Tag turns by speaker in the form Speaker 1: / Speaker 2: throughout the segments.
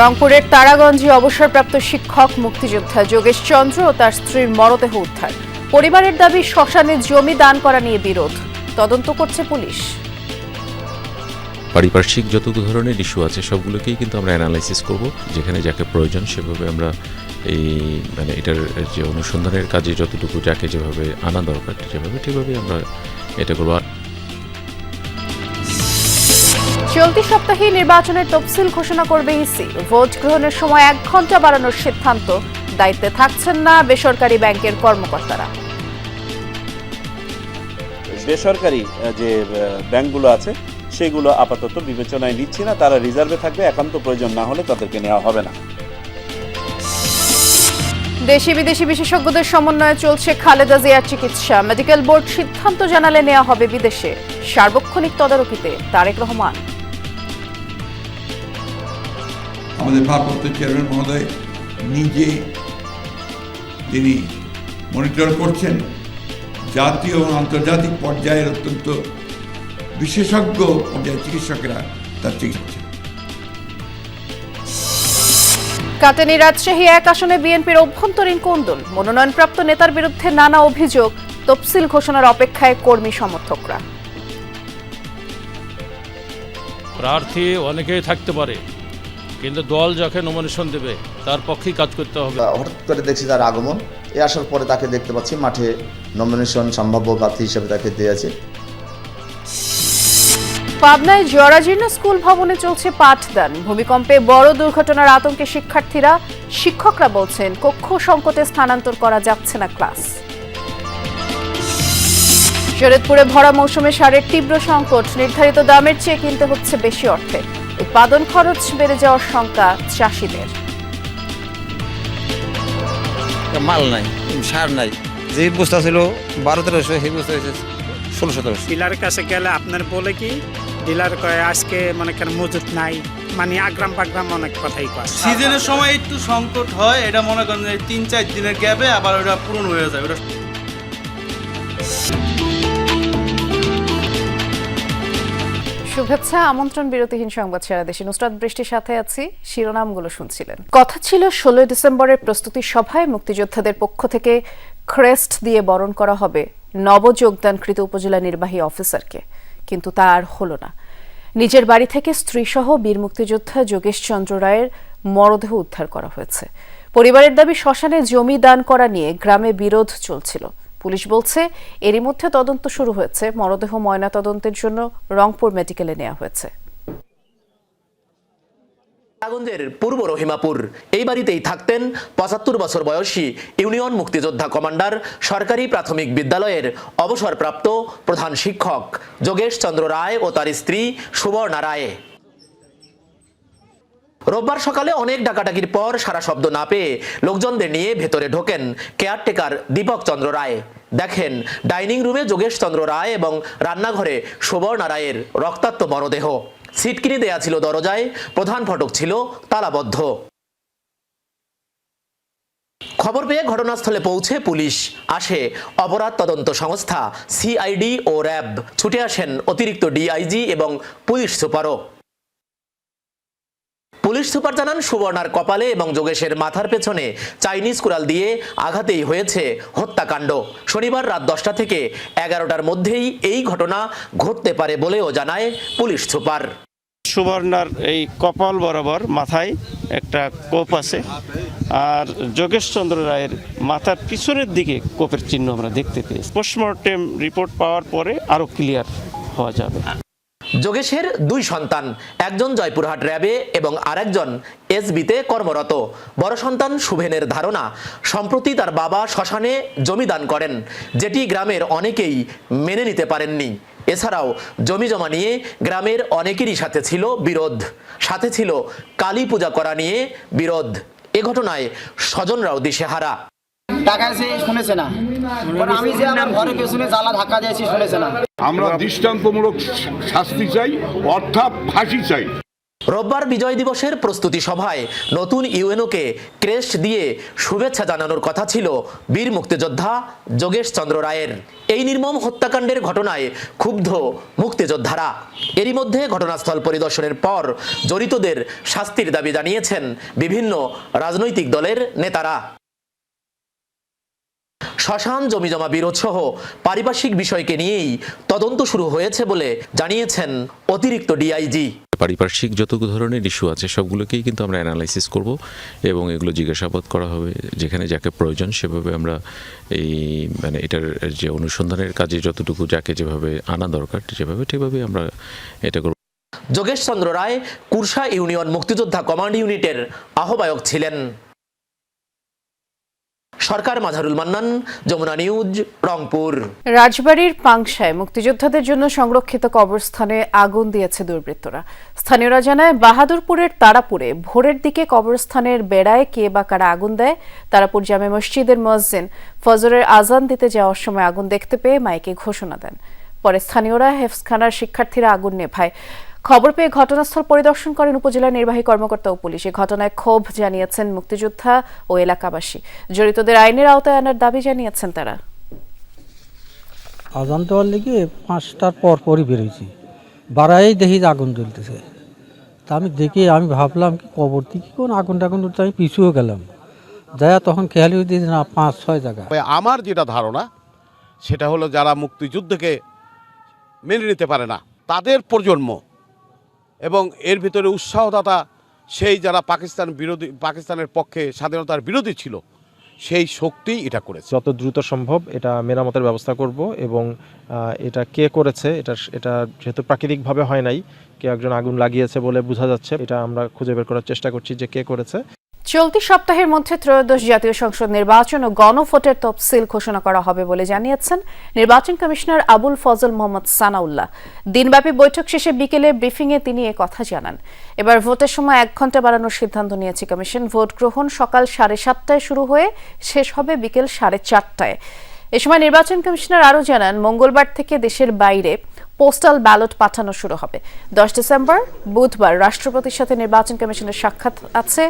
Speaker 1: রংপুরের তারাগঞ্জে অবসরপ্রাপ্ত শিক্ষক, মুক্তিযোদ্ধা যোগেশ চন্দ্র ও তার স্ত্রীর মরদেহ উদ্ধার। পরিবারের দাবি, শ্মশানে জমি দান করা নিয়ে বিরোধ। তদন্ত করছে পুলিশ।
Speaker 2: পারিপার্শ্বিক যত ধরনের ইস্যু আছে, সবগুলোকেই কিন্তু আমরা অ্যানালাইসিস করব। যেখানে যাকে প্রয়োজন সেভাবে আমরা এই মানে এটার যে অনুসন্ধানের কাজে যতটুকু যাকে যেভাবে আনা দরকার, যেভাবে ঠিকভাবে আমরা এটা করব।
Speaker 1: চলতি সপ্তাহে নির্বাচনের তফসিল ঘোষণা করবে ইসি। ভোট গ্রহণের সময় এক ঘণ্টা বাড়ানোর সিদ্ধান্ত। দায়িত্বে থাকছেন না বেসরকারি ব্যাংকের কর্মকর্তারা।
Speaker 3: বেসরকারি যে ব্যাংকগুলো আছে সেগুলো আপাতত বিবেচনায় নিচ্ছি না। তারা রিজার্ভে থাকবে একান্ত প্রয়োজন না হলে তাদেরকে নেওয়া হবে না।
Speaker 1: দেশি বিদেশি বিশেষজ্ঞদের সমন্বয়ে চলছে খালেদা জিয়ার চিকিৎসা। মেডিকেল বোর্ড সিদ্ধান্ত জানালে নেওয়া হবে বিদেশে। সার্বক্ষণিক তদারকিতে তারেক রহমান।
Speaker 4: আমাদের ভারপ্রাপ্ত চেয়ারম্যান মহোদয় নিজে তিনি মনিটর করছেন জাতীয় এবং আন্তর্জাতিক পর্যায়ের অত্যন্ত বিশেষজ্ঞ পর্যায়ের চিকিৎসকেরা তার চিকিৎসা
Speaker 1: কাটানি রাজশাহী এক আসনে বিএনপির অভ্যন্তরীণ কোন্দল মনোনয়নপ্রাপ্ত নেতার বিরুদ্ধে নানা অভিযোগ তফসিল ঘোষণার অপেক্ষায় কর্মী সমর্থকরা।
Speaker 5: প্রার্থী অনেকেই থাকতে পারে। কিন্তু দল যাকে নমিনেশন দেবে তার পক্ষেই কাজ করতে হবে।
Speaker 6: হঠাৎ করে দেখছি তার আগমন। এ আসার পরে তাকে দেখতে পাচ্ছি মাঠে নমিনেশন সম্ভাব্য প্রার্থী হিসেবে তাকে দিয়েছে
Speaker 1: পাবনায় জরাজীর্ণ স্কুল ভবনে চলছে পাঠদান। ভূমিকম্পে বড় দুর্ঘটনার আতঙ্কে শিক্ষার্থীরা শিক্ষকরা বলছেন কক্ষ সংকটে স্থানান্তর করা যাচ্ছে না ক্লাস। শরৎপুরে ভরা মৌসুমে সারের তীব্র সংকট নির্ধারিত দামের চেয়ে কিনতে হচ্ছে বেশি অর্থে। উৎপাদন খরচ বেড়ে যাওয়ার শঙ্কা চাষিদের।
Speaker 7: মাল নাই সার নাই। যে বস্তা ছিল বারো তেরোশো সেই বস্তা হয়েছে ষোলো সতেরোশো।
Speaker 8: ডিলার কাছে গেলে আপনার বলে কি ডিলার কয় আজকে মনে করেন মজুত নাই। মানে আগ্রাম পাগ্রাম অনেক কথাই কয়।
Speaker 9: সিজনের সময় একটু সংকট হয় এটা মনে করেন যে তিন চার দিনের গ্যাপে আবার ওটা পূরণ হয়ে যায়। ওটা
Speaker 1: শুভেচ্ছা, আমন্ত্রণ, বিরতিহীন সংবাদ সারা দেশে নুসরাত বৃষ্টির সাথে আছি। শিরোনামগুলো শুনছিলেন। কথা ছিল, ষোলোই ডিসেম্বরের প্রস্তুতি সভায় মুক্তিযোদ্ধাদের পক্ষ থেকে ক্রেস্ট দিয়ে বরণ করা হবে নবযোগদানকৃত উপজেলা নির্বাহী অফিসারকে। কিন্তু তা আর হলো না। নিজের বাড়ি থেকে স্ত্রীসহ বীর মুক্তিযোদ্ধা যোগেশ চন্দ্র রায়ের মরদেহ উদ্ধার করা হয়েছে। পরিবারের দাবি, শ্মশানে জমি দান করা নিয়ে গ্রামে বিরোধ চলছিল। পুলিশ বলছে, এরই মধ্যে তদন্ত শুরু হয়েছে। মরদেহ ময়না তদন্তের জন্য রংপুর মেডিকেলে নেওয়া হয়েছে।
Speaker 10: নারায়ণগঞ্জের পূর্ব রহিমাপুর। এই বাড়িতেই থাকতেন পঁচাত্তর বছর বয়সী ইউনিয়ন মুক্তিযোদ্ধা কমান্ডার, সরকারি প্রাথমিক বিদ্যালয়ের অবসরপ্রাপ্ত প্রধান শিক্ষক যোগেশ চন্দ্র রায় ও তার স্ত্রী সুবর্ণা রায়। রোববার সকালে অনেক ডাকাডাকির পর সারা শব্দ না পেয়ে লোকজনদের নিয়ে ভেতরে ঢোকেন কেয়ারটেকার দীপক চন্দ্র রায়। দেখেন, ডাইনিং রুমে যোগেশ চন্দ্র রায় এবং রান্নাঘরে সুবর্ণা রায়ের রক্তাক্ত মরদেহ। সিটকিনি দেয়া ছিল দরজায়, প্রধান ফটক ছিল তালাবদ্ধ। খবর পেয়ে ঘটনাস্থলে পৌঁছে পুলিশ আসে। অপরাধ তদন্ত সংস্থা, সিআইডি ও র্যাব ছুটে আসেন অতিরিক্ত ডিআইজি এবং পুলিশ সুপারও। পুলিশ সুপার জানান, সুবর্ণার কপালে এবং যোগেশের মাথার পেছনে চাইনিজ কুড়াল দিয়ে আঘাতেই হয়েছে হত্যাকাণ্ড। শনিবার রাত দশটা থেকে এগারোটার মধ্যেই এই ঘটনা ঘটতে পারে বলেও জানায় পুলিশ সুপার।
Speaker 11: সুবর্ণার এই কপাল বরাবর মাথায় একটা কোপ আছে আর যোগেশচন্দ্র রায়ের মাথার পিছনের দিকে কোপের চিহ্ন আমরা দেখতে পেয়েছি। পোস্টমর্টেম রিপোর্ট পাওয়ার পরে আরও ক্লিয়ার হওয়া যাবে।
Speaker 10: যোগেশের দুই সন্তান, একজন জয়পুরহাট র্যাবে এবং আরেকজন এসবিতে কর্মরত। বড় সন্তান শুভেনের ধারণা, সম্প্রতি তার বাবা শ্মশানে জমি দান করেন, যেটি গ্রামের অনেকেই মেনে নিতে পারেননি। এছাড়াও জমি জমা নিয়ে গ্রামের অনেকেরই সাথে ছিল বিরোধ। সাথে ছিল কালী পূজা করা নিয়ে বিরোধ। এ ঘটনায় স্বজনরাও দিশেহারা।
Speaker 7: টাকা শুনেছে না। আমি যে আমার ঘরের পেছনে জ্বালা ধাক্কা দিয়েছি শুনেছে না।
Speaker 4: আমরা দৃষ্টান্তমূলক শাস্তি চাই অর্থাৎ ফাঁসি চাই।
Speaker 10: রোববার বিজয় দিবসের প্রস্তুতি সভায় নতুন ইউএনওকে ক্রেস্ট দিয়ে শুভেচ্ছা জানানোর কথা ছিল বীর মুক্তিযোদ্ধা যোগেশ চন্দ্র রায়ের। এই নির্মম হত্যাকাণ্ডের ঘটনায় ক্ষুব্ধ মুক্তিযোদ্ধারা। এরই মধ্যে ঘটনাস্থল পরিদর্শনের পর জড়িতদের শাস্তির দাবি জানিয়েছেন বিভিন্ন রাজনৈতিক দলের নেতারা। শ্মশান জমিজমা বিরোধ সহ পারিপার্শ্বিক বিষয়কে নিয়েই তদন্ত শুরু হয়েছে বলে জানিয়েছেন অতিরিক্ত ডিআইজি
Speaker 2: পারিপার্শ্বিক যত ধরনের ইস্যু আছে সবগুলোকেই কিন্তু আমরা অ্যানালাইসিস করব এবং এগুলো জিজ্ঞাসাবাদ করা হবে। যেখানে যাকে প্রয়োজন সেভাবে আমরা এই মানে এটার যে অনুসন্ধানের কাজে যতটুকু যাকে যেভাবে আনা দরকার যেভাবে ঠিকভাবে আমরা এটা করব।
Speaker 10: যোগেশ চন্দ্র রায় কুরসা ইউনিয়ন মুক্তিযোদ্ধা কমান্ড ইউনিটের আহ্বায়ক ছিলেন। সরকার মাঝারুল মান্নান, যমুনা নিউজ, রংপুর।
Speaker 1: রাজবাড়ির পাংশায় মুক্তিযোদ্ধাদের জন্য সংরক্ষিত কবরস্থানে আগুন দিয়েছে দুর্বৃত্তরা। স্থানীয়রা জানায়, বাহাদুরপুরের তারাপুরে ভোরের দিকে কবরস্থানের বেড়ায় কে বা কারা আগুন দেয়? তারাপুর জামে মসজিদের মসজিদ ফজরের আজান দিতে যাওয়ার সময় আগুন দেখতে পেয়ে মাইকে ঘোষণা দেন। পরে স্থানীয়রা হেফসখানার শিক্ষার্থীরা আগুন নেভায়। খবর পেয়ে ঘটনাস্থল পরিদর্শন করেন উপজেলা নির্বাহী কর্মকর্তা ও পুলিশ। এ ঘটনায় ক্ষোভ জানিয়েছেন মুক্তিযোদ্ধা ও এলাকাবাসী। জড়িতদের আইনের আওতায় আনার দাবি জানিয়েছেন তারা।
Speaker 12: আজান দেওয়ার লেগে পাঁচটার পর পরই বেরোইছি বাড়াই দেখি যে আগুন জ্বলতেছে। তা আমি দেখে আমি ভাবলাম কি কবর থেকে কোন আগুন টাগুন উঠতে আমি পিছুও গেলাম। যাইয়া তখন খেয়ালি হইতে না পাঁচ ছয় জায়গা।
Speaker 13: আমার যেটা ধারণা সেটা হলো যারা মুক্তিযুদ্ধকে মেনে নিতে পারে না তাদের প্রজন্ম এবং এর ভিতরে উৎসাহদাতা সেই যারা পাকিস্তান বিরোধী, পাকিস্তানের পক্ষে স্বাধীনতার বিরোধী ছিল, সেই শক্তি এটা করেছে।
Speaker 14: যত দ্রুত সম্ভব এটা মেরামতের ব্যবস্থা করব এবং এটা কে করেছে, এটা এটা যেহেতু প্রাকৃতিকভাবে হয় নাই, কেউ একজন আগুন লাগিয়েছে বলে বোঝা যাচ্ছে, এটা আমরা খুঁজে বের করার চেষ্টা করছি যে কে করেছে।
Speaker 1: চলতি সপ্তাহের মধ্যে ত্রয়োদশ জাতীয় সংসদ নির্বাচন ও গণভোটের তফসিল ঘোষণা করা হবে বলে জানিয়েছেন নির্বাচন কমিশনার আবুল ফজল মোহাম্মদ সানাউল্লাহ। দিনব্যাপী বৈঠক শেষে বিকেলে ব্রিফিংয়ে তিনি কথা জানান। এবার ভোটের সময় এক ঘণ্টা বাড়ানোর সিদ্ধান্ত নিয়েছে কমিশন। ভোট গ্রহণ সকাল সাড়ে সাতটায় শুরু হয়ে শেষ হবে বিকেল সাড়ে চারটায়। এ সময় নির্বাচন কমিশনার আরও জানান, মঙ্গলবার থেকে দেশের বাইরে পোস্টাল ব্যালট পাঠানো শুরু হবে। দশ ডিসেম্বর, বুধবার রাষ্ট্রপতির সাথে নির্বাচন কমিশনের সাক্ষাৎ আছে।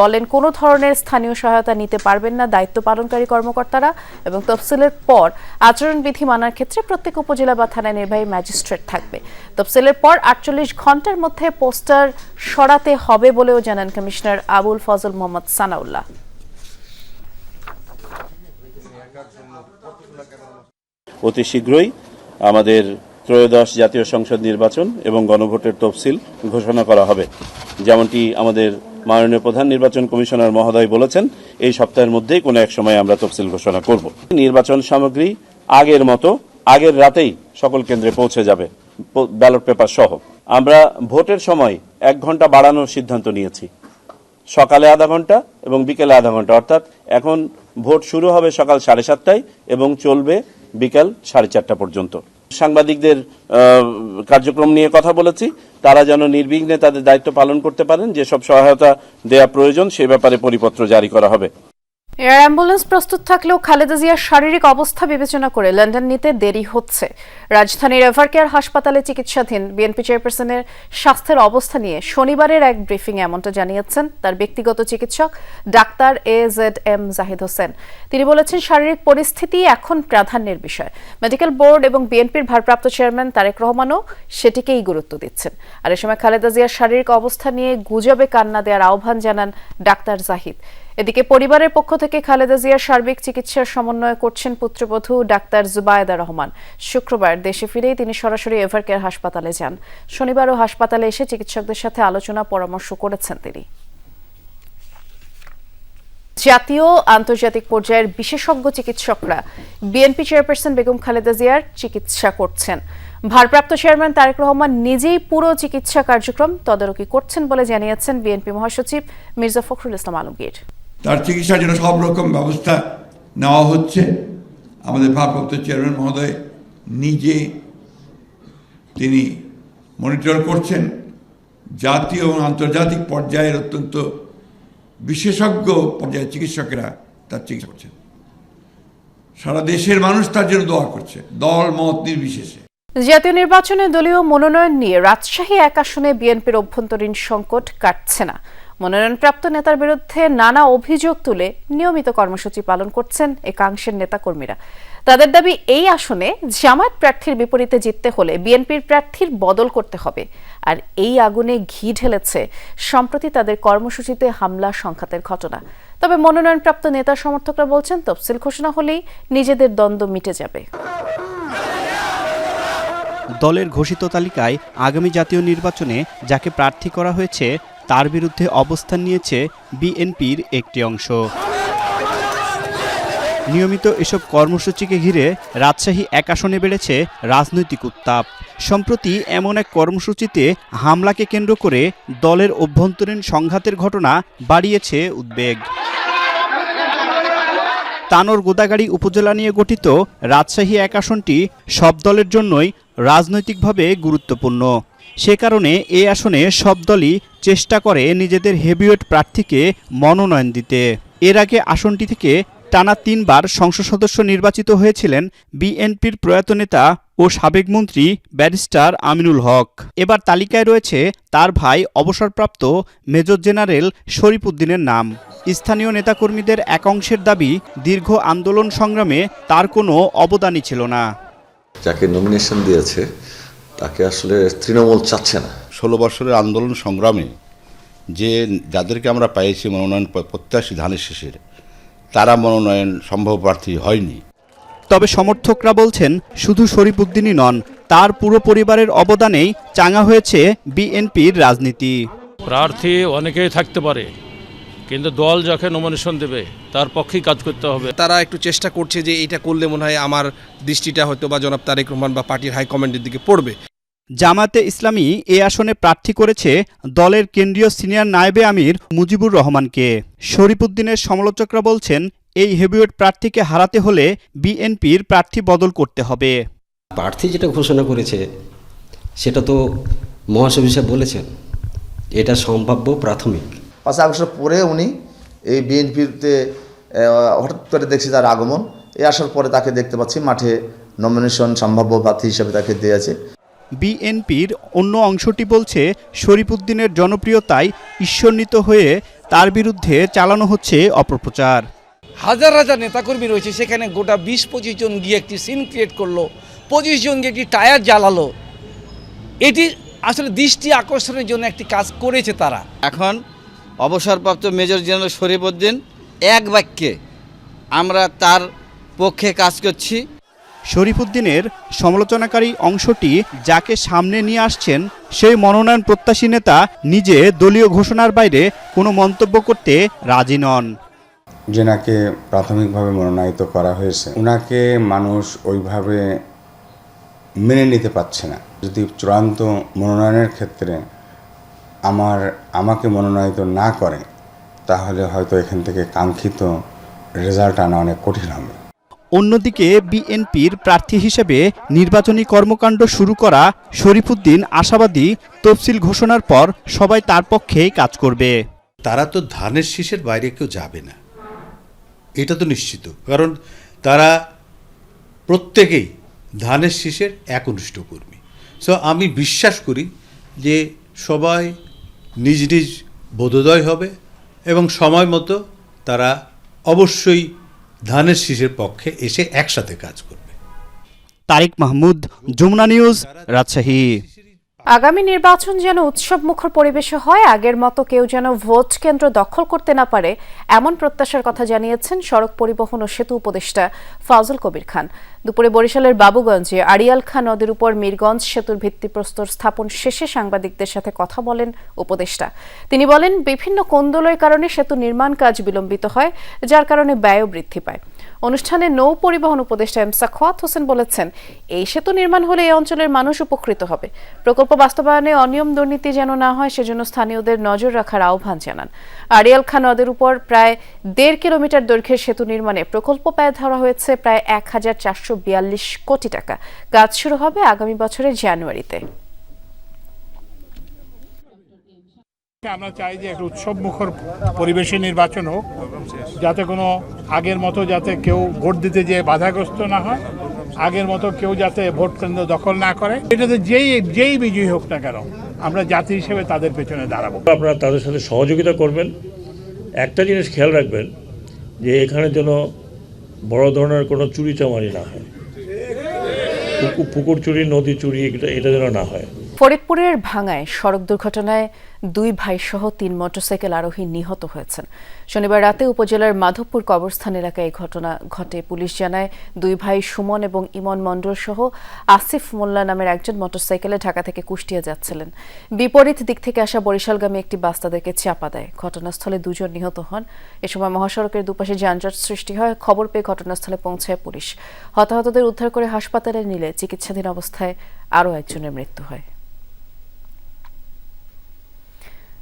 Speaker 1: বলেন, কোনো ধরনের স্থানীয় সহায়তা নিতে পারবেন না দায়িত্ব পালনকারী কর্মকর্তারা এবং তফসিলের পর আচরণবিধি মানার ক্ষেত্রে প্রত্যেক উপজেলা বা থানায় নির্বাহী ম্যাজিস্ট্রেট থাকবে। তফসিলের পর আটচল্লিশ ঘণ্টার মধ্যে পোস্টার সরাতে হবে বলেও জানান কমিশনার আবুল ফজল মোহাম্মদ সানাউল্লাহ।
Speaker 3: অতি শীঘ্রই আমাদের ত্রয়োদশ জাতীয় সংসদ নির্বাচন এবং গণভোটের তফসিল ঘোষণা করা হবে। যেমনটি আমাদের মাননীয় প্রধান নির্বাচন কমিশনার মহোদয় বলেছেন, এই সপ্তাহের মধ্যেই কোনো এক সময় আমরা তফসিল ঘোষণা করব। নির্বাচন সামগ্রী আগের মতো, আগের রাতেই সকল কেন্দ্রে পৌঁছে যাবে ব্যালট পেপার সহ। আমরা ভোটের সময় এক ঘণ্টা বাড়ানোর সিদ্ধান্ত নিয়েছি। সকালে আধা ঘণ্টা এবং বিকেলে আধা ঘণ্টা, অর্থাৎ এখন ভোট শুরু হবে সকাল সাড়ে সাতটায় এবং চলবে বিকাল সাড়ে চারটা পর্যন্ত। সাংবাদিকদের কার্যক্রম নিয়ে কথা বলেছি। তারা যেন নির্বিঘ্নে তাদের দায়িত্ব পালন করতে পারেন, যেসব সহায়তা দেয়া প্রয়োজন সে ব্যাপারে পরিপত্র জারি করা হবে।
Speaker 1: এয়ার অ্যাম্বুলেন্স প্রস্তুত থাকলেও খালেদা জিয়ার শারীরিক অবস্থা বিবেচনা করে লন্ডন নিতে দেরি হচ্ছে। রাজধানীর এভারকেয়ার হাসপাতালে চিকিৎসাধীন বিএনপি চেয়ারপারসনের স্বাস্থ্যের অবস্থা নিয়ে শনিবারের এক ব্রিফিং এমনটা জানিয়েছেন তার ব্যক্তিগত চিকিৎসক doctor A Z M Zahid Hossain. তিনি বলেছেন, শারীরিক পরিস্থিতি এখন প্রাধান্যের বিষয়। মেডিকেল বোর্ড এবং বিএনপির ভারপ্রাপ্ত চেয়ারম্যান তারেক রহমানও সেটিকেই গুরুত্ব দিচ্ছেন। আর এ সময় খালেদা জিয়ার শারীরিক অবস্থা নিয়ে গুজবে কান্না দেওয়ার আহ্বান জানান ডাক্তার জাহিদ। এদিকে পরিবারের পক্ষ থেকে খালেদা জিয়ার সার্বিক চিকিৎসার সমন্বয় করছেন পুত্রবধূ ডাক্তার জুবায়দা রহমান। শুক্রবার দেশে ফিরেই তিনি সরাসরি এভারকেয়ার হাসপাতালে যান। শনিবারও হাসপাতালে এসে চিকিৎসকদের সাথে আলোচনা, পরামর্শ করেছেন তিনি। জাতীয় আন্তর্জাতিক পর্যায়ের বিশেষজ্ঞ চিকিৎসকরা বিএনপি চেয়ারপারসন বেগম খালেদা জিয়ার চিকিৎসা করছেন। ভারপ্রাপ্ত চেয়ারম্যান তারেক রহমান নিজেই পুরো চিকিৎসা কার্যক্রম তদারকি করছেন বলে জানিয়েছেন বিএনপি মহাসচিব মির্জা ফখরুল ইসলাম আলমগীর।
Speaker 4: তার চিকিৎসার জন্য সব রকম ব্যবস্থা নেওয়া হচ্ছে। আমাদের ভারপ্রাপ্ত চেয়ারম্যান মহোদয় নিজে তিনি মনিটর করছেন। জাতীয় এবং আন্তর্জাতিক পর্যায়ের অত্যন্ত বিশেষজ্ঞ পর্যায়ের চিকিৎসকেরা তার চিকিৎসা করছেন। সারা দেশের মানুষ তার জন্য দোয়া করছে, দল, মত নির্বিশেষে।
Speaker 1: জাতীয় নির্বাচনে দলীয় মনোনয়ন নিয়ে রাজশাহী এক আসনে বিএনপির অভ্যন্তরীণ সংকট কাটছে না। মনোনয়নপ্রাপ্ত নেতার বিরুদ্ধে নানা অভিযোগ তুলে নিয়মিত কর্মসূচি পালন করছেন একাংশের নেতাকর্মীরা। তাদের দাবি এই আসনে জামায়াত প্রার্থীর বিপরীতে জিততে হলে বিএনপির প্রার্থীর বদল করতে হবে। আর এই আগুনে ঘি ঢেলেছে সম্প্রতি তাদের কর্মসূচিতে হামলা, সংঘাতের ঘটনা। তবে মনোনয়নপ্রাপ্ত নেতা সমর্থকরা বলছেন, তফসিল ঘোষণা হলেই নিজেদের দ্বন্দ্ব মিটে যাবে।
Speaker 15: দলের ঘোষিত তালিকায় আগামী জাতীয় নির্বাচনে যাকে প্রার্থী করা হয়েছে তার বিরুদ্ধে অবস্থান নিয়েছে বিএনপির একটি অংশ। নিয়মিত এসব কর্মসূচিকে ঘিরে রাজশাহী এক আসনে বেড়েছে রাজনৈতিক উত্তাপ। সম্প্রতি এমন এক কর্মসূচিতে হামলাকে কেন্দ্র করে দলের অভ্যন্তরীণ সংঘাতের ঘটনা বাড়িয়েছে উদ্বেগ। তানোর গোদাগাড়ি উপজেলা নিয়ে গঠিত রাজশাহী এক আসনটি সব দলের জন্যই রাজনৈতিকভাবে গুরুত্বপূর্ণ। সে কারণে এই আসনে সব দলই চেষ্টা করে নিজেদের হেভিওয়েট প্রার্থীকে মনোনয়ন দিতে। এর আগে আসনটি থেকে টানা তিনবার সংসদ সদস্য নির্বাচিত হয়েছিলেন বিএনপির প্রয়াত নেতা ও সাবেক মন্ত্রী ব্যারিস্টার আমিনুল হক। এবার তালিকায় রয়েছে তার ভাই অবসরপ্রাপ্ত মেজর জেনারেল শরীফ উদ্দিনের নাম। স্থানীয় নেতাকর্মীদের এক অংশের দাবি, দীর্ঘ আন্দোলন সংগ্রামে তার কোনো অবদানই ছিল না।
Speaker 16: যাকে নমিনেশন দিয়েছে তাকে আসলে তৃণমূল চাচ্ছে না।
Speaker 17: ষোলো বছরের আন্দোলন সংগ্রামে যে যাদেরকে আমরা পেয়েছি মনোনয়ন প্রত্যাশী ধানের শেষের তারা মনোনয়ন সম্ভব প্রার্থী হয়নি।
Speaker 15: তবে সমর্থকরা বলছেন শুধু শরীফ উদ্দিনই নন তার পুরো পরিবারের অবদানেই চাঙা হয়েছে বিএনপির রাজনীতি।
Speaker 5: প্রার্থী অনেকেই থাকতে পারে কিন্তু দল যাকে নমিনেশন দেবে তার পক্ষেই কাজ করতে হবে।
Speaker 18: তারা একটু চেষ্টা করছে যে এটা করলে মনে হয় আমার দৃষ্টিটা হয়তো বা জনাব তারেক রহমান বা পার্টির হাইকমান্ডের দিকে পড়বে।
Speaker 15: জামাতে ইসলামী এ আসনে প্রার্থী করেছে দলের কেন্দ্রীয় সিনিয়র নায়েবে আমির মুজিবুর রহমানকে। শরীফুদ্দিনের সমালোচকরা বলছেন এই হেভিওয়েট প্রার্থীকে হারাতে হলে বিএনপির প্রার্থী বদল করতে হবে।
Speaker 19: প্রার্থী যেটা ঘোষণা করেছে সেটা তো মহাসভী সাহেব বলেছেন। এটা সম্ভাব্য প্রাথমিক।
Speaker 6: পাঁচ পরে উনি এই বিএনপিতে হঠাৎ করে দেখছি তার আগমন। এই আসার পরে তাকে দেখতে পাচ্ছি মাঠে নমিনেশন সম্ভাব্য প্রার্থী হিসেবে তাকে দিয়েছে
Speaker 15: বিএনপির অন্য অংশটি বলছে শরীফুদ্দিনের জনপ্রিয়তায় ঈশ্বরনীত হয়ে তার বিরুদ্ধে চালানো হচ্ছে অপপ্রচার।
Speaker 20: হাজার হাজার নেতাকর্মী রয়েছে সেখানে গোটা বিশ পঁচিশ জন গিয়ে একটি সিন ক্রিয়েট করল পঁচিশ জন গিয়ে একটি টায়ার জ্বালালো। এটি আসলে দৃষ্টি আকর্ষণের জন্য একটি কাজ করেছে তারা।
Speaker 9: এখন অবসরপ্রাপ্ত মেজর জেনারেল শরীফ উদ্দিন এক বাক্যে আমরা তার পক্ষে কাজ করছি
Speaker 15: শরীফুদ্দিনের সমালোচনাকারী অংশটি যাকে সামনে নিয়ে আসছেন সেই মনোনয়ন প্রত্যাশী নেতা নিজে দলীয় ঘোষণার বাইরে কোনো মন্তব্য করতে রাজি নন।
Speaker 21: যেনাকে প্রাথমিকভাবে মনোনয়িত করা হয়েছে ওনাকে মানুষ ওইভাবে মেনে নিতে পারছে না। যদি চূড়ান্ত মনোনয়নের ক্ষেত্রে আমার, আমাকে মনোনয়িত না করে, তাহলে হয়তো এখান থেকে কাঙ্ক্ষিত রেজাল্ট আনা অনেক কঠিন হবে।
Speaker 15: অন্যদিকে বিএনপির প্রার্থী হিসেবে নির্বাচনী কর্মকাণ্ড শুরু করা শরীফুদ্দিন আশাবাদী তফসিল ঘোষণার পর সবাই তার পক্ষেই কাজ করবে।
Speaker 22: তারা তো ধানের শীষের বাইরে কেউ যাবে না। এটা তো নিশ্চিত। কারণ তারা প্রত্যেকেই ধানের শীষের একনিষ্ঠ কর্মী সো আমি বিশ্বাস করি যে সবাই নিজ নিজ বোধোদয় হবে এবং সময় মতো তারা অবশ্যই ধানের শীষের পক্ষে এসে একসাথে কাজ করবে।
Speaker 15: তারিক মাহমুদ যমুনা নিউজ রাজশাহী।
Speaker 1: আগামী নির্বাচন যেন উৎসব মুখর পরিবেশে হয়, আগের মতো কেউ যেন ভোট কেন্দ্র দখল করতে না পারে, এমন প্রত্যাশার কথা জানিয়েছেন সড়ক পরিবহন ও সেতু উপদেষ্টা ফাজল কবির খান। দুপুরে বরিশালের বাবুগঞ্জে আড়িয়াল খাঁ নদীর উপর মিরগঞ্জ সেতুর ভিত্তিপ্রস্তর স্থাপন শেষে সাংবাদিকদের সাথে কথা বলেন উপদেষ্টা। তিনি বলেন, বিভিন্ন কোন্দলের কারণে সেতু নির্মাণ কাজ বিলম্বিত হয়, যার কারণে ব্যয়ও বৃদ্ধি পায়। অনুষ্ঠানে নৌ পরিবহন উপদেষ্টা এম সাখওয়াত হোসেন বলেছেন, এই সেতু নির্মাণ হলে এই অঞ্চলের মানুষ উপকৃত হবে। প্রকল্প বাস্তবায়নে অনিয়ম দুর্নীতি যেন না হয়, সেজন্য স্থানীয়দের নজর রাখার আহ্বান জানান। আড়িয়াল খাঁ নদের উপর প্রায় দেড় কিলোমিটার দৈর্ঘ্যের সেতু নির্মাণে প্রকল্প ব্যয় ধরা হয়েছে প্রায় এক হাজার চারশো বিয়াল্লিশ কোটি টাকা। কাজ শুরু হবে আগামী বছরের জানুয়ারিতে।
Speaker 23: আমরা চাই যে একটা উৎসব মুখর পরিবেশে নির্বাচন হোক যাতে কোনো আগের মতো যাতে কেউ ভোট দিতে যেয়ে বাধাগ্রস্ত না হয় আগের মতো কেউ যাতে ভোট কেন্দ্র দখল না করে। এটাতে যেই যেই বিজয়ী হোক না কেন আমরা জাতি হিসেবে তাদের পেছনে দাঁড়াবো।
Speaker 24: আপনারা তাদের সাথে সহযোগিতা করবেন। একটা জিনিস খেয়াল রাখবেন যে এখানে যেন বড় ধরনের কোনো চুরি চামারি না হয়। পুকুর পুকুর চুরি নদী চুরি এটা এটা যেন না হয়।
Speaker 1: ফরিদপুরের ভাঙায় সড়ক দুর্ঘটনায় দুই ভাই সহ তিন মোটরসাইকেল আরোহী নিহত হয়েছেন। শনিবার রাতে উপজেলার মাধবপুর কবরস্থান এলাকায় এই ঘটনা ঘটে। পুলিশ জানায়, দুই ভাই সুমন এবং ইমন মণ্ডল সহ আসিফ মোল্লা নামের একজন মোটরসাইকেলে ঢাকা থেকে কুষ্টিয়া যাচ্ছিলেন। বিপরীত দিক থেকে আসা বরিশালগামী একটি বাস তাদেরকে চাপা দেয়। ঘটনাস্থলে দুজন নিহত হন। এ সময় মহাসড়কের দুপাশে যানজট সৃষ্টি হয়। খবর পেয়ে ঘটনাস্থলে পৌঁছায় পুলিশ। হতাহতদের উদ্ধার করে হাসপাতালে নিলে চিকিৎসাধীন অবস্থায় আরও একজনের মৃত্যু হয়।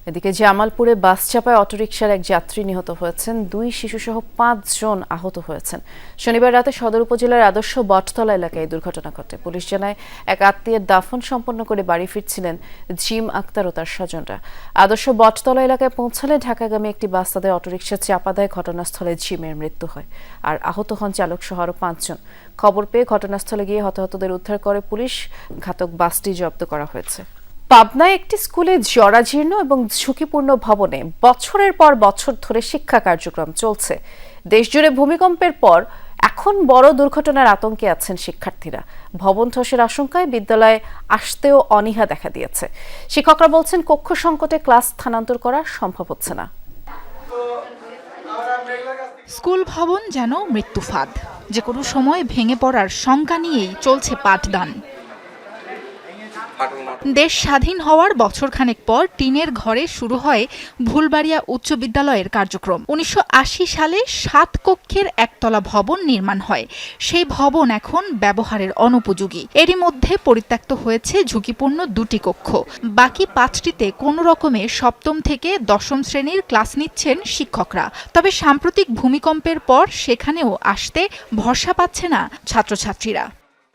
Speaker 1: এদিকে জামালপুরে বাস চাপায় অটোরিকশার এক যাত্রী নিহত হয়েছেন। দুই শিশুসহ পাঁচজন আহত হয়েছেন। শনিবার রাতে সদর উপজেলার আদর্শ বটতলা এলাকায় এই দুর্ঘটনা ঘটে। পুলিশ জানায়, এক আত্মীয়ের দাফন সম্পন্ন করে বাড়ি ফিরছিলেন জিম আক্তার ও তার স্বজনরা। আদর্শ বটতলা এলাকায় পৌঁছালে ঢাকাগামী একটি বাস তাদের অটোরিকশা চাপা দেয়। ঘটনাস্থলে জিমের মৃত্যু হয়। আর আহত হন চালক সহ আরও পাঁচজন। খবর পেয়ে ঘটনাস্থলে গিয়ে হতাহতদের উদ্ধার করে পুলিশ ঘাতক বাসটি জব্দ করা হয়েছে। পাবনায় একটি স্কুলে জরাজীর্ণ এবং ঝুঁকিপূর্ণ ভবনে বছরের পর বছর ধরে শিক্ষা কার্যক্রম চলছে। দেশজুড়ে ভূমিকম্পের পর এখন বড় দুর্ঘটনার আতঙ্কে আছেন শিক্ষার্থীরা। ভবন ধসের আশঙ্কায় বিদ্যালয়ে আসতেও অনীহা দেখা দিয়েছে। শিক্ষকরা বলছেন, কক্ষ সংকটে ক্লাস স্থানান্তর করা সম্ভব হচ্ছে না।
Speaker 25: স্কুল ভবন যেন মৃত্যু ফাঁদ যে কোনো সময় ভেঙে পড়ার শঙ্কা নিয়েই চলছে পাঠদান। দেশ স্বাধীন হওয়ার বছরখানেক পর টিনের ঘরে শুরু হয় ভুলবাড়িয়া উচ্চ বিদ্যালয়ের কার্যক্রম। উনিশশো আশি সালে সাত কক্ষের একতলা ভবন নির্মাণ হয়। সেই ভবন এখন ব্যবহারের অনুপযোগী। এরই মধ্যে পরিত্যক্ত হয়েছে ঝুঁকিপূর্ণ দুটি কক্ষ। বাকি পাঁচটিতে কোনো রকমে সপ্তম থেকে দশম শ্রেণির ক্লাস নিচ্ছেন শিক্ষকরা। তবে সাম্প্রতিক ভূমিকম্পের পর সেখানেও আসতে ভরসা পাচ্ছে না ছাত্রছাত্রীরা।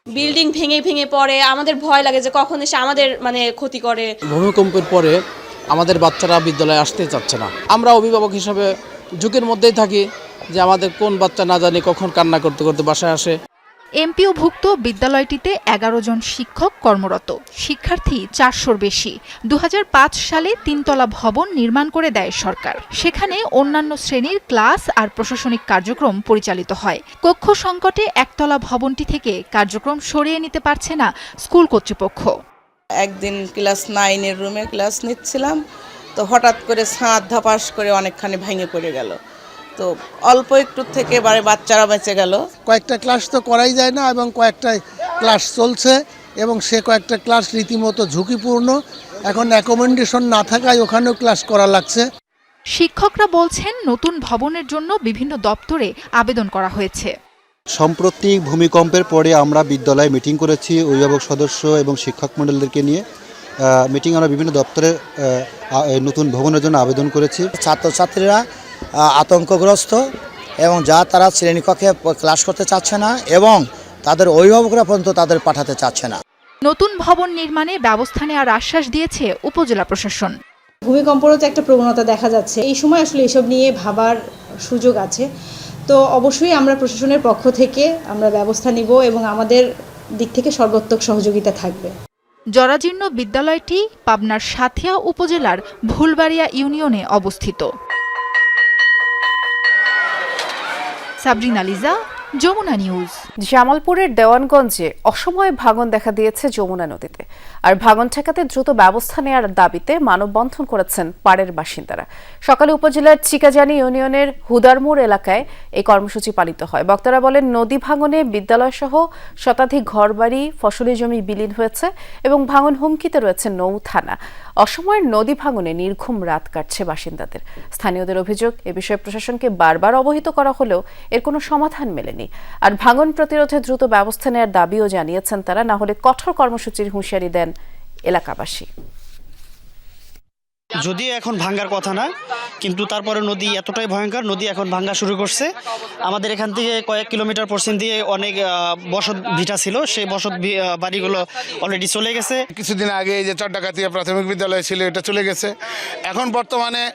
Speaker 26: বিল্ডিং ভেঙে ভেঙে পড়ে, আমাদের ভয় লাগে যে কখন এসে আমাদের মানে ক্ষতি করে।
Speaker 27: ভূমিকম্পের পরে আমাদের বাচ্চারা বিদ্যালয়ে আসতে চাচ্ছে না। আমরা অভিভাবক হিসাবে ঝুঁকির মধ্যেই থাকি যে আমাদের কোন বাচ্চা না জানি কখন কান্না করতে করতে বাসায় আসে।
Speaker 25: এমপিওভুক্ত বিদ্যালয়টিতে এগারো জন শিক্ষক কর্মরত। শিক্ষার্থী চারশোর বেশি। দু হাজার পাঁচ সালে তিনতলা ভবন নির্মাণ করে দেয় সরকার। সেখানে অন্যান্য শ্রেণির ক্লাস আর প্রশাসনিক কার্যক্রম পরিচালিত হয়। কক্ষ সংকটে একতলা ভবনটি থেকে কার্যক্রম সরিয়ে নিতে পারছে না স্কুল কর্তৃপক্ষ।
Speaker 28: একদিন ক্লাস নাইনের রুমে ক্লাস নিচ্ছিলাম, তো হঠাৎ করে ছাদ ধাপাস করে অনেকখানি ভেঙে পড়ে গেল। তো অল্প একটু থেকে এবারে বাচ্চারা বেঁচে গেল।
Speaker 29: কয়েকটা ক্লাস তো করাই যায় না এবং কয়েকটা ক্লাস চলছে এবং সে কয়েকটা ক্লাস রীতিমতো ঝুঁকিপূর্ণ। এখন অ্যাকোমোডেশন না থাকায় ওখানেও ক্লাস করা লাগছে।
Speaker 25: শিক্ষকরা বলছেন নতুন ভবনের জন্য বিভিন্ন দপ্তরে আবেদন করা হয়েছে।
Speaker 30: সম্প্রতি ভূমিকম্পের পরে আমরা বিদ্যালয়ে মিটিং করেছি অভিভাবক সদস্য এবং শিক্ষক মণ্ডলদেরকে নিয়ে। মিটিং আমরা বিভিন্ন দপ্তরে নতুন ভবনের জন্য আবেদন করেছি।
Speaker 31: ছাত্রছাত্রীরা আতঙ্কগ্রস্ত এবং যা তারা শ্রেণীকক্ষে ক্লাস করতে চাচ্ছে না এবং তাদের অভিভাবকরা পর্যন্ত তাদের পাঠাতে চাচ্ছে না।
Speaker 25: নতুন ভবন নির্মাণে ব্যবস্থা নেওয়ার আশ্বাস দিয়েছে উপজেলা প্রশাসন।
Speaker 32: ভূমিকম্পরও তো একটা প্রবণতা দেখা যাচ্ছে। এই সময় আসলে এসব নিয়ে ভাবার সুযোগ আছে। তো অবশ্যই আমরা প্রশাসনের পক্ষ থেকে আমরা ব্যবস্থা নিব এবং আমাদের দিক থেকে সর্বোত্তক সহযোগিতা থাকবে।
Speaker 25: জরাজীর্ণ বিদ্যালয়টি পাবনার সাথিয়া উপজেলার ভুলবাড়িয়া ইউনিয়নে অবস্থিত। সাবরিনা লিজা, যমুনা নিউজ।
Speaker 1: জামালপুরের দেওয়ানগঞ্জে অসময়ে ভাঙন দেখা দিয়েছে যমুনা নদীতে। আর ভাঙন ঠেকাতে দ্রুত ব্যবস্থা নেওয়ার দাবিতে মানববন্ধন করেছেন পাড়ের বাসিন্দারা। সকালে উপজেলার চিকাজানি ইউনিয়নের হুদারমুর এলাকায় এই কর্মসূচি পালিত হয়। বক্তারা বলেন, নদী ভাঙনে বিদ্যালয় সহ শতাধিক ঘরবাড়ি, ফসলি জমি বিলীন হয়েছে এবং ভাঙন হুমকিতে রয়েছে নৌ থানা। অসময়ের নদী ভাঙনে নির্ঘুম রাত কাটছে বাসিন্দাদের। স্থানীয়দের অভিযোগ, এ বিষয়ে প্রশাসনকে বারবার অবহিত করা হলেও এর কোনো সমাধান মেলেনি। আর ভাঙন প্রতিরোধে দ্রুত ব্যবস্থা নেওয়ার দাবিও জানিয়েছেন তারা, না হলে কঠোর কর্মসূচির হুঁশিয়ারি দেন এলাকাবাসী।
Speaker 33: যদিও এখন ভাঙ্গার কথা না কিন্তু তারপরে নদী এতটাই ভয়ঙ্কর নদী এখন ভাঙ্গা শুরু করছে। আমাদের এখান থেকে কয়েক কিলোমিটার পশ্চিম দিয়ে অনেক বসত ভিটা ছিল সেই বসত ভি- বাড়িগুলো অলরেডি চলে গেছে।
Speaker 23: কিছুদিন আগে এই যে চট্টাকাতিয়া প্রাথমিক বিদ্যালয় ছিল এটা চলে গেছে। এখন বর্তমানে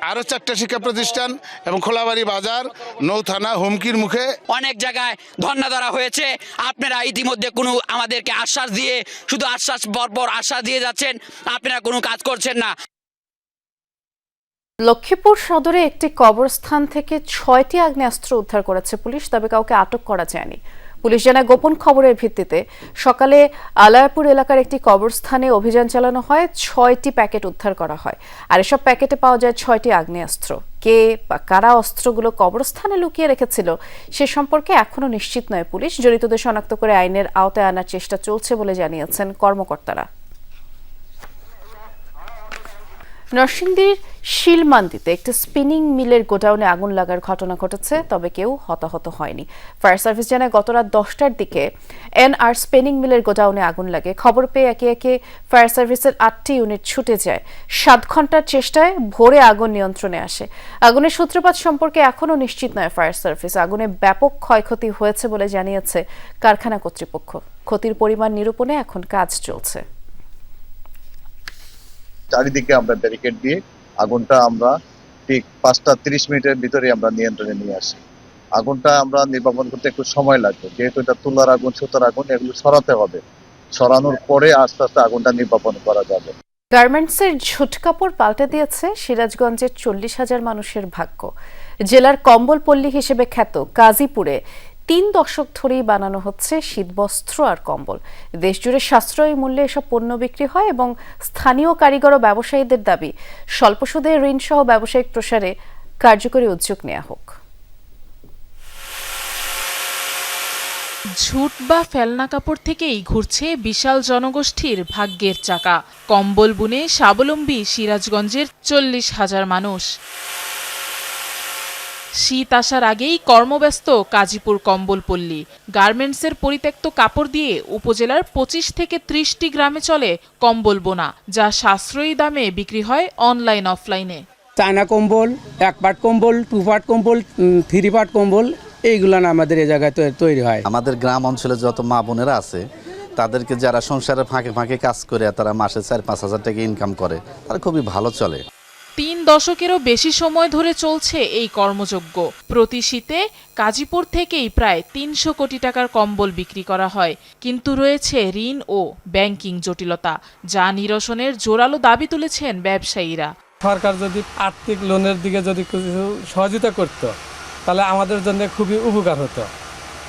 Speaker 23: আরও চারটা শিক্ষা প্রতিষ্ঠান এবং খোলাবাড়ি বাজার নৌথানা হুমকির মুখে।
Speaker 34: অনেক জায়গায় ধর্ণা ধরা হয়েছে। আপনারা ইতিমধ্যে কোনো আমাদেরকে আশ্বাস দিয়ে শুধু আশ্বাস বরবর আশ্বাস দিয়ে যাচ্ছেন। আপনারা কোনো কাজ করছেন না।
Speaker 1: লক্ষ্মীপুর সদরে একটি কবরস্থান থেকে ছয়টি আগ্নেয়াস্ত্র উদ্ধার করেছে পুলিশ, তবে কাউকে আটক করা যায়নি। পুলিশ জানায়, গোপন খবরের ভিত্তিতে সকালে আলায়াপুর এলাকার একটি কবরস্থানে অভিযান চালানো হয়, ছয়টি প্যাকেট উদ্ধার করা হয়। আর এসব প্যাকেটে পাওয়া যায় ছয়টি আগ্নেয়াস্ত্র। কে বা কারা অস্ত্রগুলো কবরস্থানে লুকিয়ে রেখেছিল সে সম্পর্কে এখনও নিশ্চিত নয় পুলিশ। জড়িতদের শনাক্ত করে আইনের আওতায় আনার চেষ্টা চলছে বলে জানিয়েছেন কর্মকর্তারা। নরসিংদীর শিলমান্দিতে একটি স্পিনিং মিলের গোডাউনে আগুন লাগার ঘটনা ঘটেছে, তবে কেউ হতাহত হয়নি। ফায়ার সার্ভিস জানায় গত রাত দশটার দিকে এন আর স্পিনিং মিলের গোডাউনে আগুন লাগে। খবর পেয়ে একে একে ফায়ার সার্ভিসের আটটি ইউনিট ছুটে যায়। সাত ঘণ্টার চেষ্টায় ভোরে আগুন নিয়ন্ত্রণে আসে। আগুনের সূত্রপাত সম্পর্কে এখনও নিশ্চিত নয় ফায়ার সার্ভিস। আগুনে ব্যাপক ক্ষয়ক্ষতি হয়েছে বলে জানিয়েছে কারখানা কর্তৃপক্ষ। ক্ষতির পরিমাণ নিরূপণে এখন কাজ চলছে।
Speaker 35: চারিদিকে আমরা ব্যারিকেড দিয়ে আগুনটা আমরা ঠিক পাঁচটা তিরিশ মিনিটের ভিতরে আমরা নিয়ন্ত্রণে নিয়ে আসি। আগুনটা আমরা নির্বাপন করতে একটু সময় লাগবে, যেহেতু এটা তুলার আগুন, সুতার আগুন, এগুলো সরাতে হবে। সরানোর পরে আস্তে আস্তে আগুনটা নির্বাপন করা যাবে।
Speaker 1: গার্মেন্টসের ঝুট কাপড় পাল্টে দিয়েছে সিরাজগঞ্জের চল্লিশ হাজার মানুষের ভাগ্য। জেলার কম্বলপল্লী হিসেবে খ্যাত কাজীপুরে তিন দশক ধরেই বানানো হচ্ছে শীতবস্ত্র আর কম্বল। দেশজুড়ে সাশ্রয়ী মূল্যে এসব পণ্য বিক্রি হয় এবং স্থানীয় কারিগর ও ব্যবসায়ীদের দাবি, স্বল্প সুদে ঋণসহ ব্যবসায়িক প্রসারে কার্যকরী উদ্যোগ নেওয়া হোক।
Speaker 36: ঝুট বা ফেলনা কাপড় থেকেই ঘুরছে বিশাল জনগোষ্ঠীর ভাগ্যের চাকা। কম্বল বুনে স্বাবলম্বী সিরাজগঞ্জের চল্লিশ হাজার মানুষ। শীত আসার আগেই কর্মব্যস্ত কাজীপুর কম্বলপল্লী। গার্মেন্টসের পরিত্যক্ত কাপড় দিয়ে উপজেলার পঁচিশ থেকে ত্রিশটি গ্রামে চলে কম্বল বোনা যা সাশ্রয়ী দামে বিক্রি হয় অনলাইন অফলাইনে।
Speaker 27: চায়না কম্বল এক পাট কম্বল টু পাট কম্বল থ্রি পাট কম্বল এইগুলো না আমাদের এই জায়গায় তৈ- তৈরি হয়।
Speaker 37: আমাদের গ্রাম অঞ্চলে যত মা বোনেরা আছে তাদেরকে যারা সংসারে ফাঁকে ফাঁকে কাজ করে তারা মাসে চার পাঁচ হাজার টাকা ইনকাম করে তারা খুবই ভালো চলে।
Speaker 36: তিন দশকেরও বেশি সময় ধরে চলছে এই কর্মযজ্ঞ। প্রতি শীতে কাজীপুর থেকেই প্রায় তিনশো কোটি টাকার কম্বল বিক্রি করা হয়। কিন্তু রয়েছে ঋণ ও ব্যাংকিং জটিলতা যা নিরসনের জোরালো দাবি তুলেছেন ব্যবসায়ীরা।
Speaker 27: সরকার যদি আর্থিক লোনের দিকে যদি কিছু সহযোগিতা করতো তাহলে আমাদের জন্য খুবই উপকার হতো।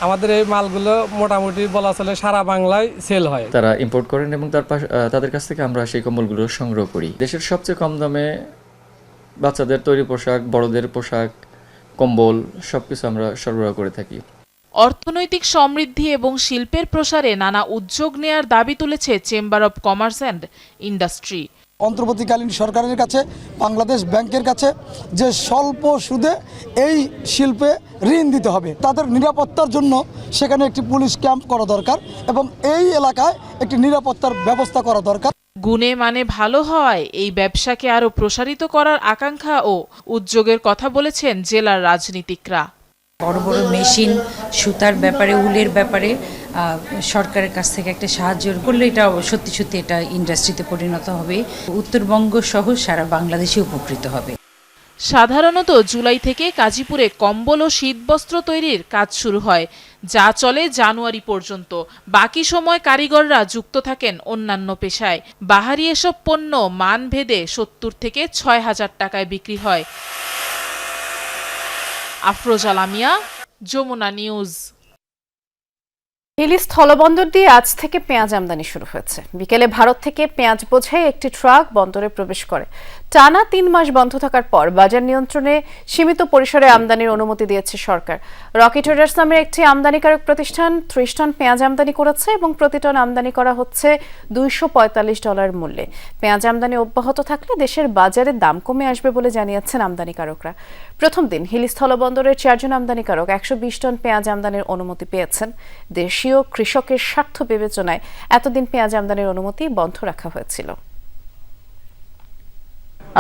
Speaker 27: আমাদের এই মালগুলো মোটামুটি বলা চলে সারা বাংলায় সেল হয়।
Speaker 38: তারা ইম্পোর্ট করেন এবং তার পাশ তাদের কাছ থেকে আমরা সেই কম্বলগুলো সংগ্রহ করি। দেশের সবচেয়ে কম দামে বাচ্চাদের তৈরি পোশাক বড়দের পোশাক কম্বল সব কিছু আমরা সরবরাহ করে থাকি।
Speaker 36: অর্থনৈতিক সমৃদ্ধি এবং শিল্পের প্রসারে নানা উদ্যোগ নেয়ার দাবি তুলেছে chamber of commerce and industry.
Speaker 39: অন্তর্বর্তীকালীন সরকারের কাছে বাংলাদেশ ব্যাংকের কাছে যে স্বল্প সুদে এই শিল্পে ঋণ দিতে হবে তাদের নিরাপত্তার জন্য সেখানে একটি পুলিশ ক্যাম্প করা দরকার এবং এই এলাকায় একটি নিরাপত্তার ব্যবস্থা করা দরকার।
Speaker 36: গুণে মানে ভালো হওয়ায় এই ব্যবসাকে আরও প্রসারিত করার আকাঙ্ক্ষা ও উদ্যোগের কথা বলেছেন জেলার রাজনীতিকরা।
Speaker 40: বড় বড় মেশিন, সুতার ব্যাপারে, উলের ব্যাপারে সরকারের কাছ থেকে একটা সাহায্য করলে এটা সত্যি সত্যি এটা ইন্ডাস্ট্রিতে পরিণত হবে। উত্তরবঙ্গ সহ সারা বাংলাদেশে উপকৃত হবে।
Speaker 36: সাধারণত জুলাই থেকে কাজীপুরে কম্বল ও শীতবস্ত্র তৈরির কাজ শুরু হয়, যা চলে জানুয়ারি পর্যন্ত। বাকি সময় কারিগররা যুক্ত থাকেন অন্যান্য পেশায়। বাহারি এসব পণ্য মান ভেদে সত্তর থেকে ছয় হাজার টাকায় বিক্রি হয়। আফরোজ আলামিয়া যমুনা নিউজ।
Speaker 1: হিলি স্থলবন্দর দিয়ে আজ থেকে পেঁয়াজ আমদানি শুরু হয়েছে। বিকেলে ভারত থেকে পেঁয়াজ বোঝাই একটি ট্রাক বন্দরে প্রবেশ করে। টানা তিন মাস বন্ধ থাকার পর বাজার নিয়ন্ত্রণে সীমিত পরিসরে আমদানির অনুমতি দিয়েছে সরকার। রকি ট্রেডার্স নামের একটি আমদানিকারক প্রতিষ্ঠান ত্রিশ টন পেঁয়াজ আমদানি করেছে এবং প্রতি টন আমদানি করা হচ্ছে দুইশো পঁয়তাল্লিশ ডলার মূল্যে। পেঁয়াজ আমদানি অব্যাহত থাকলে দেশের বাজারে দাম কমে আসবে বলে জানিয়েছেন আমদানিকারকরা। প্রথম দিন হিলি স্থলবন্দরের চারজন আমদানিকারক একশো বিশ টন পেঁয়াজ আমদানির অনুমতি পেয়েছেন। দেশীয় কৃষকের স্বার্থ বিবেচনায় এতদিন পেঁয়াজ আমদানির অনুমতি বন্ধ রাখা হয়েছিল।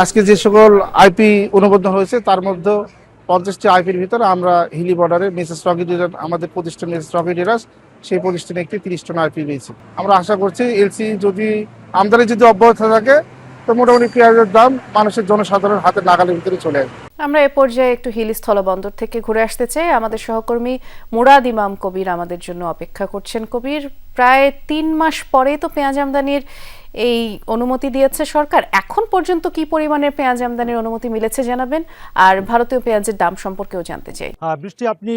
Speaker 41: আজকে যে সকল আইপি অনুমোদন হয়েছে, তার মধ্যে পঞ্চাশটি আইপির ভিতরে আমরা হিলি বর্ডারে মিসেস রকি আমাদের প্রতিষ্ঠান মিসেস রকি ডিলার্স সেই প্রতিষ্ঠানে একটি তিরিশ টন আইপি পেয়েছি। আমরা আশা করছি এলসি যদি আমদানি যদি অব্যাহত থাকে, তো মোটামুটি পেঁয়াজের দাম মানুষের জনসাধারণ হাতে নাগালের ভিতরে চলে আসবে।
Speaker 1: আমরা এ পর্যায়ে একটু হিলি স্থলবন্দর থেকে ঘুরে আসতে চাই। আমাদের সহকর্মী মুরাদ ইমাম কবির আমাদের জন্য অপেক্ষা করছেন। কবির প্রায় তিন মাস পরেই তো পেঁয়াজ আমদানির এই অনুমতি দিয়েছে সরকার। এখন পর্যন্ত কি পরিমাণের পেঁয়াজ আমদানির অনুমতি মিলেছে জানাবেন? আর ভারতীয় পেঁয়াজের দাম সম্পর্কেও জানতে চাই।
Speaker 42: হ্যাঁ বৃষ্টি আপনি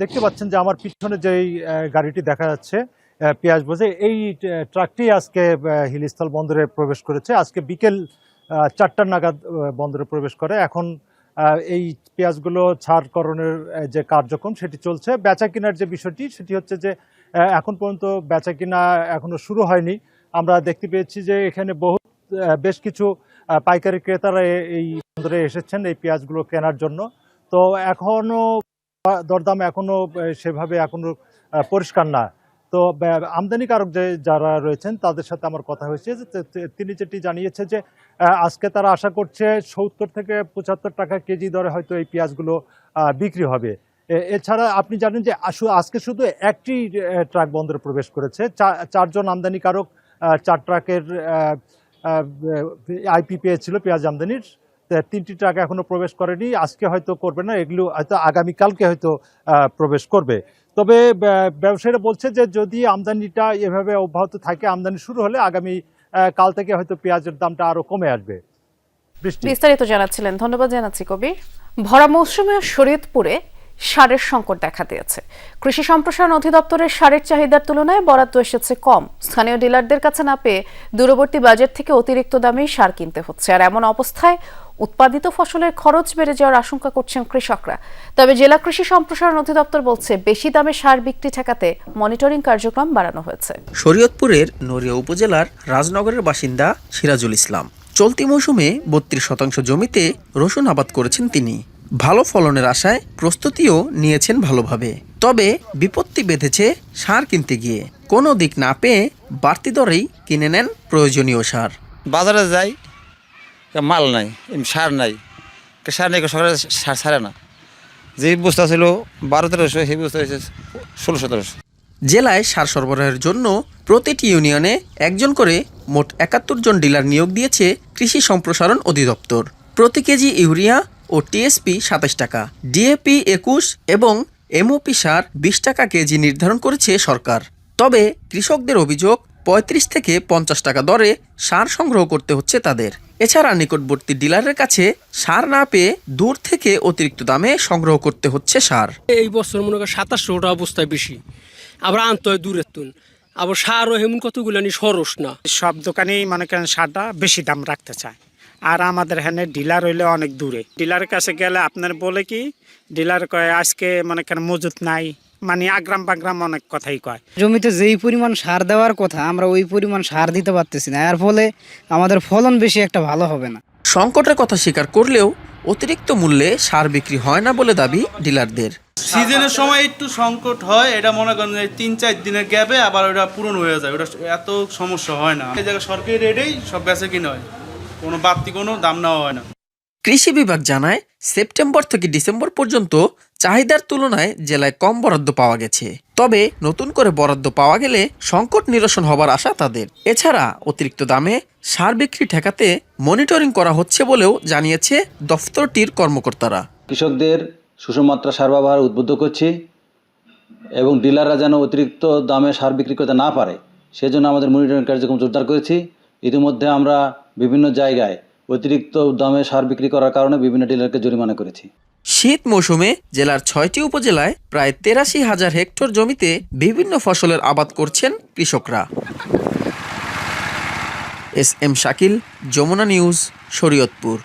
Speaker 42: দেখতে পাচ্ছেন যে আমার পিছনে আহ, গাড়িটি দেখা যাচ্ছে পেঁয়াজ বোঝে এই ট্রাকটি আজকে হিলিস্থল বন্দরে প্রবেশ করেছে। আজকে বিকেল চারটার নাগাদ বন্দরে প্রবেশ করে। এখন এই পেঁয়াজগুলো ছাড়করণের যে কার্যক্রম সেটি চলছে। বেচা কেনার যে বিষয়টি, সেটি হচ্ছে যে এখন পর্যন্ত বেচা কিনা এখনও শুরু হয়নি। আমরা দেখতে পেয়েছি যে এখানে বহু বেশ কিছু পাইকারি ক্রেতারা এই বন্দরে এসেছেন এই পেঁয়াজগুলো কেনার জন্য। তো এখনও দরদাম এখনও সেভাবে এখনও পরিষ্কার না। তো আমদানিকারক যে যারা রয়েছেন, তাদের সাথে আমার কথা হয়েছে যে তিনি যেটি জানিয়েছে যে আজকে তারা আশা করছে সত্তর থেকে পঁচাত্তর টাকা কেজি দরে হয়তো এই পেঁয়াজগুলো বিক্রি হবে। এছাড়া আপনি জানেন যে আজকে শুধু একটি ট্রাক বন্দরে প্রবেশ করেছে। চারজন আমদানিকারক চার ট্রাকের আইপি পেয়েছিল পেঁয়াজ আমদানির। তিনটি ট্রাক এখনও প্রবেশ করেনি। আজকে হয়তো করবে না, এগুলো হয়তো আগামীকালকে হয়তো প্রবেশ করবে। তবে ব্যবসায়ীরা বলছে যে যদি আমদানিটা এভাবে অব্যাহত থাকে, আমদানি শুরু হলে আগামী কাল থেকে হয়তো পেঁয়াজের দামটা আরও কমে আসবে।
Speaker 1: বিস্তারিত জানাচ্ছিলেন, ধন্যবাদ জানাচ্ছি কবির ভরা মৌসুমে শরীয়তপুরে সারের সংকট দেখা দিয়েছে। কৃষি সম্প্রসারণ অধিদপ্তরের সারের চাহিদার তুলনায় বরাদ্দ এসেছে কম। স্থানীয় ডিলারদের কাছে না পেয়ে দূরবর্তী বাজার থেকে অতিরিক্ত দামেই সার কিনতে হচ্ছে। আর এমন অবস্থায় উৎপাদিত ফসলের খরচ বেড়ে যাওয়ার আশঙ্কা করছেন কৃষকরা। তবে জেলা কৃষি সম্প্রসারণ অধিদপ্তর বলছে বেশি দামে সার বিক্রি ঠেকাতে মনিটরিং কার্যক্রম বাড়ানো হয়েছে।
Speaker 43: শরীয়তপুরের নড়িয়া উপজেলার রাজনগরের বাসিন্দা সিরাজুল ইসলাম। চলতি মৌসুমে বত্রিশ শতাংশ জমিতে রসুন আবাদ করেছেন তিনি। ভালো ফলনের আশায় প্রস্তুতিও নিয়েছেন ভালোভাবে। তবে বিপত্তি বেঁধেছে সার কিনতে গিয়ে। কোনো দিক না পেয়ে বাড়তি দরেই কিনে নেন প্রয়োজনীয় সার।
Speaker 44: বাজারে যাই মাল নাই সার নাই। সার নেই সরকার সার ছাড়ে না। যে বস্তা ছিল বারো তেরোশো, সেই বস্তা হয়েছে ষোলো সতেরোশো।
Speaker 43: জেলায় সার সরবরাহের জন্য প্রতিটি ইউনিয়নে একজন করে মোট একাত্তর জন ডিলার নিয়োগ দিয়েছে কৃষি সম্প্রসারণ অধিদপ্তর। প্রতি কেজি ইউরিয়া ও টিএসপি সাতাশ টাকা, ডিএপি একুশ এবং এমওপি সার বিশ টাকা কেজি নির্ধারণ করেছে সরকার। তবে কৃষকদের অভিযোগ পঁয়ত্রিশ থেকে পঞ্চাশ টাকা দরে সার সংগ্রহ করতে হচ্ছে তাদের। এছাড়া নিকটবর্তী ডিলারের কাছে সার না পেয়ে দূর থেকে অতিরিক্ত দামে সংগ্রহ করতে হচ্ছে সার।
Speaker 45: এই বছর মনে করেন সাতাশশো অবস্থায় বেশি। আবার আনতে হয় দূরের তুন আবার সারও এমন কতগুলো নি সরস না।
Speaker 46: সব দোকানেই মনে করেন সারটা বেশি দাম রাখতে চায়। আর আমাদের এখানে ডিলার হইলে অনেক দূরে। ডিলারের কাছে গেলে আপনার বলে কি ডিলার কয় আজকে মনে করেন মজুত নাই মানে আগ্রাম বাগ্রাম অনেক কথাই কয়।
Speaker 47: জমিতে যেই পরিমাণ সার দেওয়ার কথা আমরা ওই পরিমাণ সার দিতে পারতেছি না। এর ফলে আমাদের ফলন বেশি একটা ভালো হবে না।
Speaker 43: সংকটের কথা স্বীকার করলেও অতিরিক্ত মূল্যে সার বিক্রি হয় না বলে দাবি ডিলারদের।
Speaker 48: সিজনের সময় একটু সংকট হয় এটা মনে করেন যে তিন চার দিনের গ্যাপে আবার ওটা পূরণ হয়ে যায়। ওটা এত সমস্যা হয় না। এই জায়গায় সরকারি রেটেই সব বেচে কিনা হয়। কোনো বাড়তি কোনো দাম নেওয়া হয় না।
Speaker 43: কৃষি বিভাগ জানায় সেপ্টেম্বর থেকে ডিসেম্বর পর্যন্ত চাহিদার তুলনায় জেলায় কম বরাদ্দ পাওয়া গেছে। তবে নতুন করে বরাদ্দ পাওয়া গেলে সংকট নিরসন হবার আশা তাদের। এছাড়া অতিরিক্ত দামে সার বিক্রি ঠেকাতে মনিটরিং করা হচ্ছে বলেও জানিয়েছে দফতরটির কর্মকর্তারা।
Speaker 49: কৃষকদের সুষম মাত্রা সার ব্যবহার উদ্বুদ্ধ করছি এবং ডিলাররা যেন অতিরিক্ত দামে সার বিক্রি করতে না পারে, সেজন্য আমাদের মনিটরিং কার্যক্রম জোরদার করেছি। ইতিমধ্যে আমরা বিভিন্ন জায়গায় অতিরিক্ত দামে সার বিক্রি করার কারণে বিভিন্ন ডিলারকে জরিমানা করেছি।
Speaker 43: শীত মৌসুমে জেলার ছয়টি উপজেলায় প্রায় তেরাশি হাজার হেক্টর জমিতে বিভিন্ন ফসলের আবাদ করছেন কৃষকরা। S M Shakil, Jamuna news, Shariatpur.